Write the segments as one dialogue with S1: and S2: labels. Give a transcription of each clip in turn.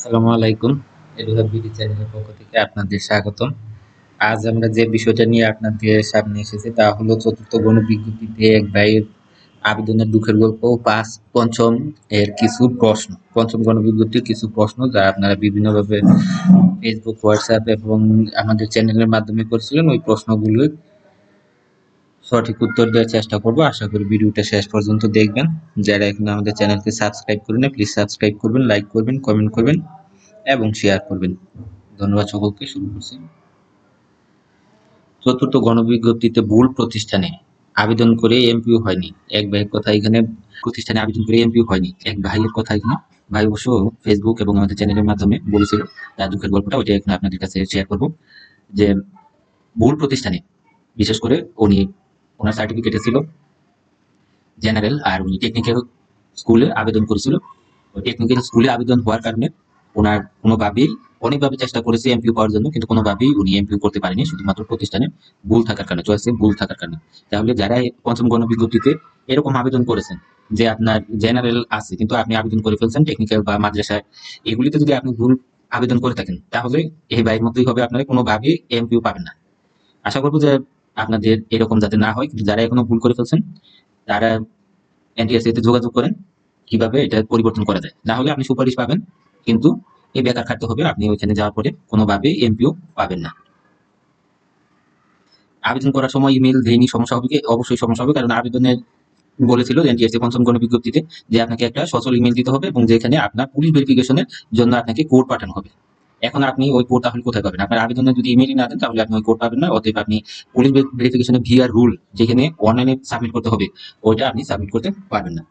S1: আসসালামু আলাইকুম এডুহাব বিডি চ্যানেলের পক্ষ থেকে আপনাদের স্বাগতম। আজ আমরা যে বিষয়টা নিয়ে আপনাদের সামনে এসেছি তা হলো চতুর্থ গণবিজ্ঞপ্তিতে এক ভাইয়ের আবেদনের দুঃখের গল্প পাঁচ পঞ্চম এর কিছু প্রশ্ন। পঞ্চম গণবিজ্ঞপ্তির কিছু প্রশ্ন যা আপনারা বিভিন্নভাবে ফেসবুক হোয়াটসঅ্যাপ এবং আমাদের চ্যানেলের মাধ্যমে করছিলেন। ওই প্রশ্নগুলো সঠিক উত্তর দেওয়ার চেষ্টা করব। আশা করি ভিডিওটা শেষ পর্যন্ত দেখবেন। যারা এখন আমাদের চ্যানেলকে সাবস্ক্রাইব করেন প্লিজ সাবস্ক্রাইব করবেন লাইক করবেন কমেন্ট করবেন এবং শেয়ার করবেন। ধন্যবাদ সকলকে। শুরু করছি। চতুর্থ গণবিজ্ঞপ্তিতে ভুল প্রতিষ্ঠানে আবেদন করে এমপিও হয়নি। এক ভাইয়ের কথা এখানে প্রতিষ্ঠানে আবেদন করে এমপিও হয়নি। এক ভাইয়ের কথা এখানে। ভাই অবশ্য ফেসবুক এবং আমাদের চ্যানেলের মাধ্যমে বলেছিল। তার দুঃখের গল্পটা ওইটা এখন আপনাদের কাছে শেয়ার করব যে ভুল প্রতিষ্ঠানে, বিশেষ করে উনি ওনার সার্টিফিকেটে ছিল। জেনারেল আর উনি টেকনিক্যাল স্কুলে আবেদন করেছিল। টেকনিক্যাল স্কুলে আবেদন হওয়ার কারণে ওনার কোনোভাবেই অনেকভাবে চেষ্টা করেছে এমপিও পাওয়ার জন্য, কিন্তু কোনোভাবেই উনি এমপিও করতে পারেনি। শুধুমাত্র প্রতিষ্ঠানে ভুল থাকার কারণে চয়েসে ভুল থাকার কারণে। তাহলে যারা পঞ্চম গণবিজ্ঞপ্তিতে এরকম আবেদন করেছেন যে আপনার জেনারেল আছে, কিন্তু আপনি আবেদন করে ফেলছেন টেকনিক্যাল বা মাদ্রাসায়, এগুলিতে যদি আপনি ভুল আবেদন করে থাকেন, তাহলে এই বাইরের মতোই হবে, আপনারা কোনোভাবেই এমপিও পাবেন না। আশা করব যে আপনাদের এরকম যাতে না হয়, কিন্তু যারা এখনও ভুল করে ফেলছেন, তারা এনটিএসসি তে যোগাযোগ করেন, কীভাবে এটা পরিবর্তন করা যায়। না হলে আপনি সুপারিশ পাবেন, কিন্তু এই বেকার খাটতে হবে, আপনি ওইখানে যাওয়ার পরে কোনোভাবেই এমপিও পাবেন না। আবেদন করার সময় ইমেল দেয়নি সমস্যা হবে অবশ্যই সমস্যা হবে, কারণ আবেদনের বলেছিল এনটিএসসি পঞ্চম গণ বিজ্ঞপ্তিতে যে আপনাকে একটা সচল ইমেল দিতে হবে এবং যেখানে আপনার পুলিশ ভেরিফিকেশনের জন্য আপনাকে কোড পাঠানো হবে। এখন আপনি ওই কোড তাহলে কোথায় পাবেন? আপনার আবেদনে যদি ইমেলই না দেন, তাহলে আপনি ওই কোড পাবেন না, অতএব আপনি পুলিশ ভেরিফিকেশনে ভিআর রুল যেখানে অনলাইনে সাবমিট করতে হবে, ওইটা আপনি সাবমিট করতে পারবেন না।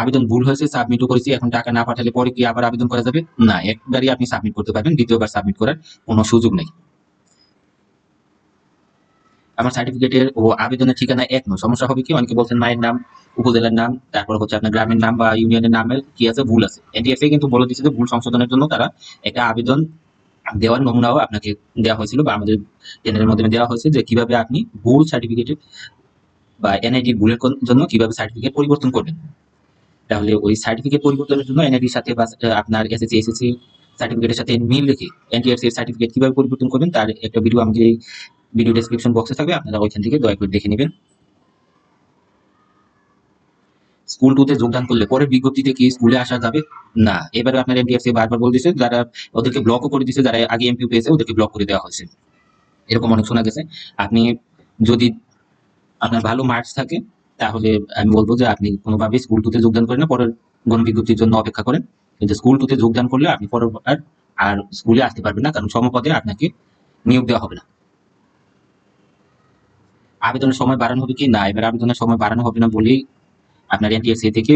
S1: আবেদন ভুল হয়েছে সাবমিটও করেছি, এখন টাকা না পাঠালে পরে কি আবার আবেদন করা যাবে? না, একবারই আপনি সাবমিট করতে পারবেন, দ্বিতীয়বার সাবমিট করার কোনো সুযোগ নেই। আমার সার্টিফিকেটের ও আবেদনের ঠিকানা এক নয়। সমস্যা হবে কি? অনেকে বলছেন মায়ের নাম, উপজেলার নাম, তারপর হচ্ছে আপনার গ্রামের নাম বা ইউনিয়নের নামের কি আছে? ভুল আছে। এনটিএফএ কিন্তু বলে দিচ্ছে যে ভুল সংশোধনের জন্য তারা একটা আবেদন দেওয়ার নমুনাও আপনাকে দেওয়া হয়েছিল বা আমাদের চ্যানেলের মাধ্যমে দেওয়া হয়েছে যে কীভাবে আপনি ভুল সার্টিফিকেটে বা এনআইডি ভুলের জন্য কীভাবে সার্টিফিকেট পরিবর্তন করবেন। তাহলে ওই সার্টিফিকেট পরিবর্তনের জন্য এনআইডির সাথে বা আপনার এসএসসি এসএসসি সার্টিফিকেটের সাথে মিল রেখে এনটিআরসি এর সার্টিফিকেট কীভাবে পরিবর্তন করবেন, তার একটা ভিডিও এই ভিডিও ডেসক্রিপশন বক্সে থাকবে, আপনারা ওইখান থেকে দয়া করে দেখে নেবেন। স্কুল টুতে যোগদান করলে পরের বিজ্ঞপ্তিতে কি স্কুলে আসা যাবে? না। এবারে আপনার এনটিএফসি বারবার বলে দিচ্ছে যারা ওদেরকে ব্লকও করে দিচ্ছে যারা আগে এমপিও পেয়েছে, ওদেরকে ব্লক করে দেওয়া হয়েছে। এরকম অনেক শোনা গেছে। আপনি যদি আপনার ভালো মার্কস থাকে, তাহলে আমি বলব যে আপনি কোনোভাবে স্কুল টুতে যোগদান করেন না, পরের গণবিজ্ঞপ্তির জন্য অপেক্ষা করেন। কিন্তু স্কুল টুতে যোগদান করলে আপনি পরের আর স্কুলে আসতে পারবেন না, কারণ সমপদে আপনাকে নিয়োগ দেওয়া হবে না। আবেদনের সময় বাড়ানো হবে কি? না, এবার আবেদনের সময় বাড়ানো হবে না বলেই আপনার এনটিএসসি থেকে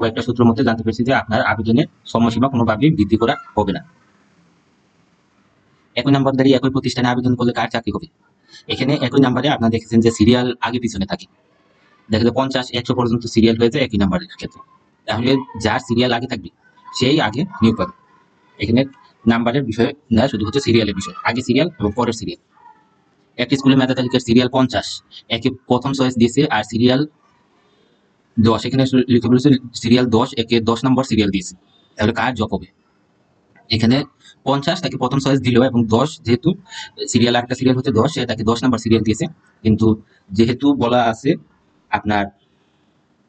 S1: কয়েকটা সূত্র মধ্যে জানতে পেরেছি যে আপনার আবেদনের সময়সীমা কোনোভাবেই বৃদ্ধি করা হবে না। একই নাম্বার দাঁড়িয়ে একই প্রতিষ্ঠানে আবেদন করলে কার চাকরি হবে? এখানে একই নাম্বারে আপনারা দেখেছেন যে সিরিয়াল আগে পিছনে থাকে। দেখা যায় পঞ্চাশ, একশো পর্যন্ত সিরিয়াল হয়েছে একই নাম্বারের ক্ষেত্রে। তাহলে যার সিরিয়াল আগে থাকবে, সেই আগে নিয়োগ পাবে। এখানে নাম্বারের বিষয় না, শুধু হচ্ছে সিরিয়ালের বিষয়, আগে সিরিয়াল এবং পরের সিরিয়াল একটি স্কুলের মেধা তালিকার সিরিয়াল পঞ্চাশ। একে প্রথম চয়েস দিয়েছে আর সিরিয়াল দশ। এখানে লিখে বলেছে সিরিয়াল দশ, একে দশ নম্বর সিরিয়াল দিয়েছে। তাহলে কার জব হবে? এখানে পঞ্চাশ তাকে প্রথম চয়েস দিল এবং দশ যেহেতু সিরিয়াল আরেকটা সিরিয়াল হচ্ছে দশ তাকে দশ নম্বর সিরিয়াল দিয়েছে। কিন্তু যেহেতু বলা আছে আপনার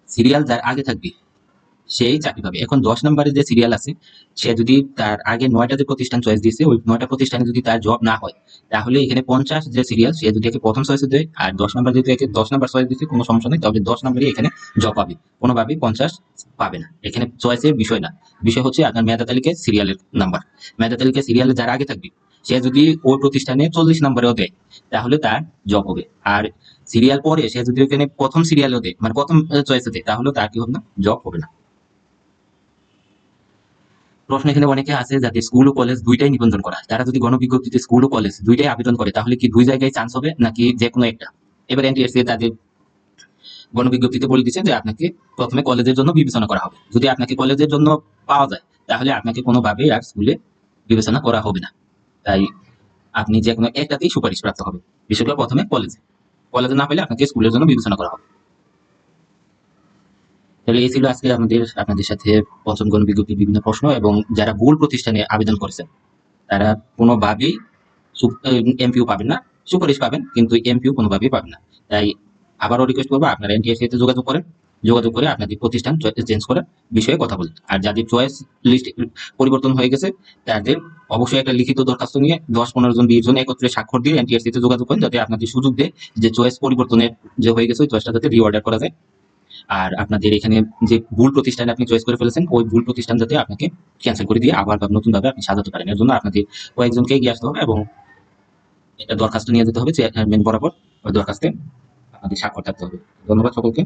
S1: সিরিয়াল যার আগে থাকবে সেই চাকরি পাবে। এখন দশ নম্বরে যে সিরিয়াল আছে, সে যদি তার আগে নয়টা যে প্রতিষ্ঠান চয়েস দিয়েছে, ওই নয়টা প্রতিষ্ঠানে যদি তার জব না হয়, তাহলে এখানে পঞ্চাশ যে সিরিয়াল সে যদি একে প্রথম চয়েসে দেয়, আর দশ নম্বর যদি একে দশ নম্বর চয়েস দিচ্ছে কোনো সমস্যা নেই, তবে দশ নম্বরই এখানে জব পাবে। কোনোভাবেই পঞ্চাশ পাবে না। এখানে চয়েসের বিষয় না। বিষয় হচ্ছে আপনার মেধা তালিকায় সিরিয়ালের নাম্বার মেধা তালিকায় সিরিয়ালে যারা আগে থাকবে, সে যদি ওই প্রতিষ্ঠানে চল্লিশ নম্বরেও দেয়, তাহলে তার জব হবে। আর সিরিয়াল পরে সে যদি ওখানে প্রথম সিরিয়ালও দেয় মানে প্রথম চয়েসে দেয়, তাহলে তার কি হবে না? জব হবে না। প্রশ্ন এখানে অনেকে আছে যাতে স্কুল ও কলেজ দুইটাই নিবন্ধন করা তারা যদি গণবিজ্ঞপ্তিতে স্কুল ও কলেজ দুইটাই আবেদন করে, তাহলে কি দুই জায়গায় চান্স হবে নাকি যে কোনো একটা? এবার এনটিএসসি তাদের গণবিজ্ঞপ্তিতে বলে দিচ্ছে যে আপনাকে প্রথমে কলেজের জন্য বিবেচনা করা হবে। যদি আপনাকে কলেজের জন্য পাওয়া যায়, তাহলে আপনাকে কোনোভাবেই আর স্কুলে বিবেচনা করা হবে না। তাই আপনি যে কোনো একটাতেই সুপারিশ প্রাপ্ত হবে। বিশেষ করে প্রথমে কলেজে কলেজে না পেলে আপনাকে স্কুলের জন্য বিবেচনা করা হবে। তাহলে এই ছিল আজকে আমাদের, আপনাদের সাথে পঞ্চম গণ বিজ্ঞপ্তির বিভিন্ন প্রশ্ন এবং যারা ভুল প্রতিষ্ঠানে আবেদন করেছেন, তারা কোনোভাবেই এমপিও পাবেন না, সুপারিশ পাবেন, কিন্তু এমপিও কোনোভাবেই পাবেন না। তাই আবারও রিকোয়েস্ট করব, আপনারা এনটিএসসি তে যোগাযোগ করেন, যোগাযোগ করে আপনাদের প্রতিষ্ঠান চেঞ্জ করার বিষয়ে কথা বলেন। আর যাদের চয়েস লিস্ট পরিবর্তন হয়ে গেছে, তাদের অবশ্যই একটা লিখিত দরখাস্ত নিয়ে দশ, পনেরো জন, বিশ জন একত্রে স্বাক্ষর দিয়ে এনটিএসসি তে যোগাযোগ করেন, যাতে আপনাদের সুযোগ দেয় যে চয়েস পরিবর্তনের যে হয়ে গেছে, ওই চয়েসটা যাতে রিঅর্ডার করা যায়। আর আপনাদের এখানে যে ভুল প্রতিষ্ঠানে আপনি চয়েস করে ফেলেছেন, ওই ভুল প্রতিষ্ঠান যাতে আপনাকে ক্যান্সেল করে দিয়ে আবার নতুন ভাবে আপনি সাজাতে পারেন। এর জন্য আপনাদের কয়েকজনকে এগিয়ে আসতে হবে এবং দরখাস্ত নিয়ে যেতে হবে চেয়ারম্যান বরাবর। ওই দরখাস্তে আপনাদের স্বাক্ষর থাকতে হবে। ধন্যবাদ সকলকে।